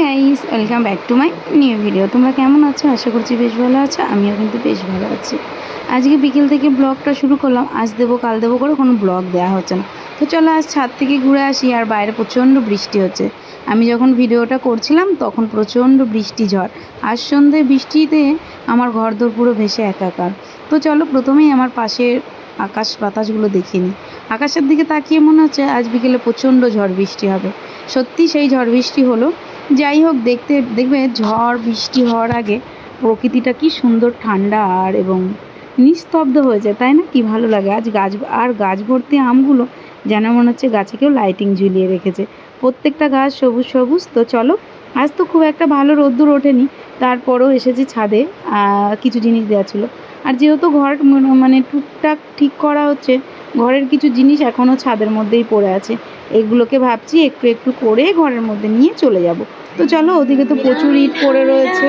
Guys welcome back to my new video তোমরা কেমন আছো? আশা করছি বেশ ভালো আছো। আমিও কিন্তু বেশ ভালো আছি। আজকে বিকেল থেকে ব্লগটা শুরু করলাম। আজ দেবো, কাল দেবো করে কোনো ব্লগ দেওয়া হচ্ছে না। তো চলো, আজ ছাদ থেকে ঘুরে আসি আর বাইরে প্রচণ্ড বৃষ্টি হচ্ছে। আমি যখন ভিডিওটা করছিলাম, তখন প্রচণ্ড বৃষ্টি ঝড়। আজ সন্ধ্যে বৃষ্টিতে আমার ঘরদোর পুরো ভেসে একাকার। তো চলো, প্রথমেই আমার পাশের আকাশ বাতাসগুলো দেখিনি। আকাশের দিকে তাকিয়ে মনে হচ্ছে আজ বিকেলে প্রচণ্ড ঝড় বৃষ্টি হবে। সত্যি সেই ঝড় বৃষ্টি হলো। যাই হোক, দেখতে, দেখবে ঝড় বৃষ্টি হওয়ার আগে প্রকৃতিটা কি সুন্দর ঠান্ডা আর এবং নিস্তব্ধ হয়ে যায়, তাই না? কি ভালো লাগে। আজ গাছ, আর গাছ ভর্তি আমগুলো যেন মনে হচ্ছে গাছে কেউ লাইটিং ঝুলিয়ে রেখেছে। প্রত্যেকটা গাছ সবুজ সবুজ। তো চলো, আজ তো খুব একটা ভালো রোদ্দুর ওঠেনি। তারপরও এসেছি ছাদে কিছু জিনিস দেওয়া ছিল। আর যেহেতু ঘর মানে টুকটাক ঠিক করা হচ্ছে, ঘরের কিছু জিনিস এখনও ছাদের মধ্যেই পড়ে আছে। এগুলোকে ভাবছি একটু একটু করে ঘরের মধ্যে নিয়ে চলে যাব। তো চলো, ওদিকে তো প্রচুর ইট পড়ে রয়েছে।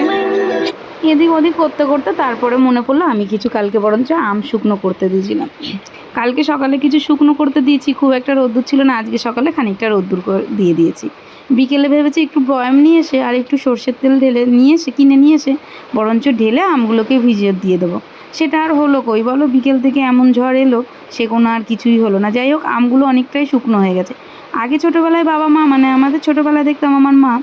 এদিক ওদিক করতে করতে তারপরে মনে পড়ল, আমি কিছু কালকে বরঞ্চ আম শুকনো করতে দিয়েছিলাম। কালকে সকালে কিছু শুকনো করতে দিয়েছি, খুব একটা রোদ্দুর ছিল না, আজকে সকালে খানিকটা রোদ্দুর দিয়ে দিয়েছি। বিকেলে ভেবেছি একটু বয়াম নিয়ে এসে আর একটু সর্ষের তেল ঢেলে নিয়ে এসে, কিনে নিয়ে এসে বরঞ্চ ঢেলে আমগুলোকে ভিজিয়ে দিয়ে দেবো। সেটা আর হলো কই? বলো, বিকেল থেকে এমন ঝড় এলো, সে কোনো আর কিছুই হলো না। যাই হোক, আমগুলো অনেকটাই শুকনো হয়ে গেছে। আগে ছোটোবেলায় বাবা মা মানে আমাদের ছোটোবেলায় দেখতাম আমার মা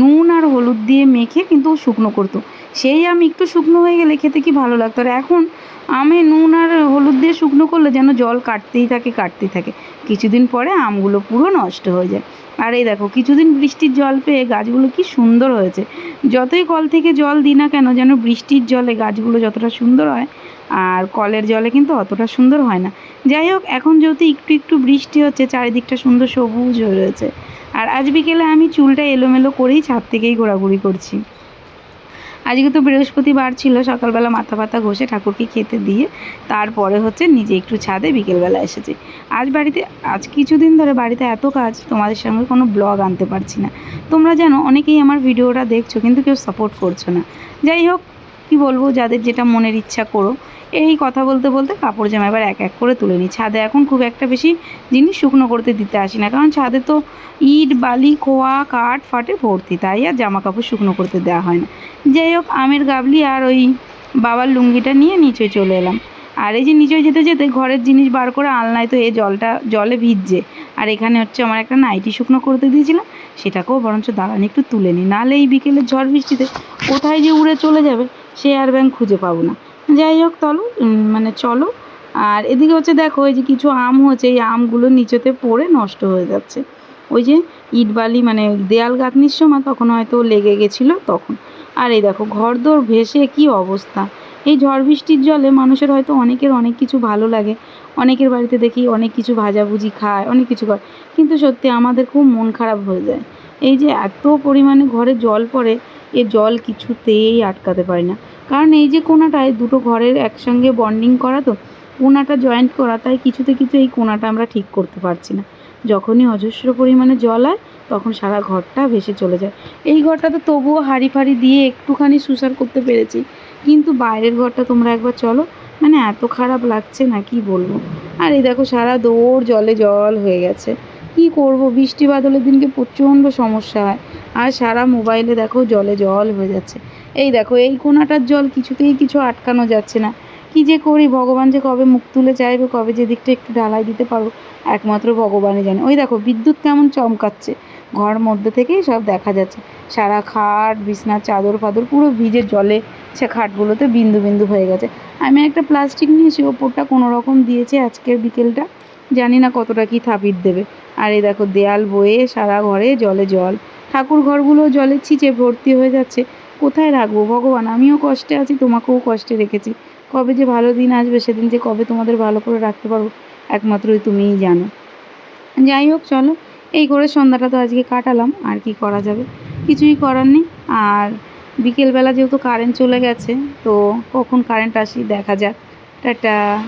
নুন আর হলুদ দিয়ে মেখে কিন্তু শুকনো করতো। সেই আম একটু শুকনো হয়ে গেলে খেতে কি ভালো লাগতো? আর এখন আমে নুন আর হলুদ দিয়ে শুকনো করলে যেন জল কাটতেই থাকে কাটতেই থাকে। কিছুদিন পরে আমগুলো পুরো নষ্ট হয়ে যায়। আর এই দেখো, কিছুদিন বৃষ্টির জল পেয়ে গাছগুলো কি সুন্দর হয়েছে। যতই কল থেকে জল দিই না কেন, যেন বৃষ্টির জলে গাছগুলো যতটা সুন্দর হয় আর কলের জলে কিন্তু অতটা সুন্দর হয় না। যাই হোক, এখন যেহেতু একটু একটু বৃষ্টি হচ্ছে, চারিদিকটা সুন্দর সবুজ হয়ে রয়েছে। আর আজ বিকেলে আমি চুলটা এলোমেলো করেই ছাদ থেকেই ঘোরাঘুরি করছি। আজকে তো বৃহস্পতিবার ছিল, সকালবেলা মাথা পাতা ঘষে ঠাকুরকে খেতে দিয়ে তারপরে হচ্ছে নিজে একটু ছাদে বিকেলবেলা এসেছে। আজ বাড়িতে, আজ কিছুদিন ধরে বাড়িতে এত কাজ, তোমাদের সঙ্গে কোনো ব্লগ আনতে পারছি না। তোমরা জানো, অনেকেই আমার ভিডিওটা দেখছ কিন্তু কেউ সাপোর্ট করছ না। যাই হোক কি বলব, যাদের যেটা মনের ইচ্ছা করো, এই কথা বলতে বলতে কাপড় জামা এবার এক এক করে তুলে নিই। ছাদে এখন খুব একটা বেশি জিনিস শুকনো করতে দিতে আসি না, কারণ ছাদে তো ইট, বালি, খোয়া, কাঠ, ফাটে ভর্তি, তাই আর জামা কাপড় শুকনো করতে দেওয়া হয় না। যাই হোক, আমের গাবলি আর ওই বাবার লুঙ্গিটা নিয়ে নিচে চলে এলাম। আর এই যে নিচে যেতে যেতে ঘরের জিনিস বার করে আলনায় তো এই জলটা, জলে ভিজছে। আর এখানে হচ্ছে আমার একটা নাইটি শুকনো করতে দিয়েছিলাম, সেটাকেও বরঞ্চ দাঁড়ানি একটু তুলে নিই। নাহলে এই বিকেলে ঝড় বৃষ্টিতে কোথায় যে উড়ে চলে যাবে আর ব্যাংক খুঁজে পাবো না। যাই হোক উম, মানে চলো। আর এদিকে হচ্ছে দেখো এই যে কিছু আম হচ্ছে এই আমগুলো নিচেতে পড়ে নষ্ট হয়ে যাচ্ছে। ওই যে ইট বালি মানে দেয়াল গাঁথনির সময় তখন হয়তো লেগে গেছিল তখন। আর এই দেখো ঘরদোর ভেসে কি অবস্থা। এই ঝড় বৃষ্টির জলে মানুষের হয়তো অনেকের অনেক কিছু ভালো লাগে। অনেকের বাড়িতে দেখি অনেক কিছু ভাজাভুজি খায় অনেক কিছু করে। কিন্তু সত্যি আমাদের খুব মন খারাপ হয়ে যায়। এই যে এত পরিমাণে ঘরে জল পড়ে এ জল কিছুতেই আটকাতে পারি না। কারণ এই যে কোনাটায় দুটো ঘরের একসঙ্গে বন্ডিং করা তো কোনাটা জয়েন্ট করা, তাই কিছুতে কিছু এই কোনাটা আমরা ঠিক করতে পারছি না। যখনই অজস্র পরিমাণে জল হয় তখন সারা ঘরটা ভেসে চলে যায়। এই ঘরটা তো তবুও হাঁড়ি ফাড়ি দিয়ে একটুখানি সুসার করতে পেরেছি। কিন্তু বাইরের ঘরটা তোমরা একবার চলো মানে এত খারাপ লাগছে না, কি বলব? আর এই দেখো সারা দৌড় জলে জল হয়ে গেছে। কি করব? বৃষ্টি বাদলের দিনকে প্রচণ্ড সমস্যা হয়। আর সারা মোবাইলে দেখো জলে জল হয়ে যাচ্ছে। এই দেখো, এই কোনাটার জল কিছুতেই কিছু আটকানো যাচ্ছে না। কি যে করি? ভগবান যে কবে মুখ তুলে চাইবে, কবে যে দিকটা একটু ঢালাই দিতে পারব, একমাত্র ভগবানই জানে। ওই দেখো, বিদ্যুৎ কেমন চমকাচ্ছে। ঘর মধ্যে থেকেই সব দেখা যাচ্ছে। সারা খাট বিছনার চাদর ফাদর পুরো ভিজে জলে সে খাটগুলোতে বিন্দু বিন্দু হয়ে গেছে। আমি একটা প্লাস্টিক নিয়েছি, ওপরটা কোনো রকম দিয়েছে আজকের বিকেলটা। জানি না কতটা কি থাপির দেবে। আর এই দেখো, দেয়াল বয়ে সারা ঘরে জলে জল। ঠাকুর ঘরগুলো জলে ছিচে ভর্তি হয়ে যাচ্ছে। কোথায় রাখব ভগবান? আমিও কষ্টে আছি, তোমাকেও কষ্টে রেখেছি। কবে যে ভালো দিন আসবে, সেদিন যে কবে তোমাদের ভালো করে রাখতে পারব, একমাত্রই তুমিই জানো। যাই হোক, চলো। এই করে সন্ধ্যাটা তো আজকে কাটালাম, আর কি করা যাবে? কিছুই করার নেই। আর বিকেলবেলা যেহেতু কারেন্ট চলে গেছে, তো কখন কারেন্ট আসি দেখা যাক। টাটা।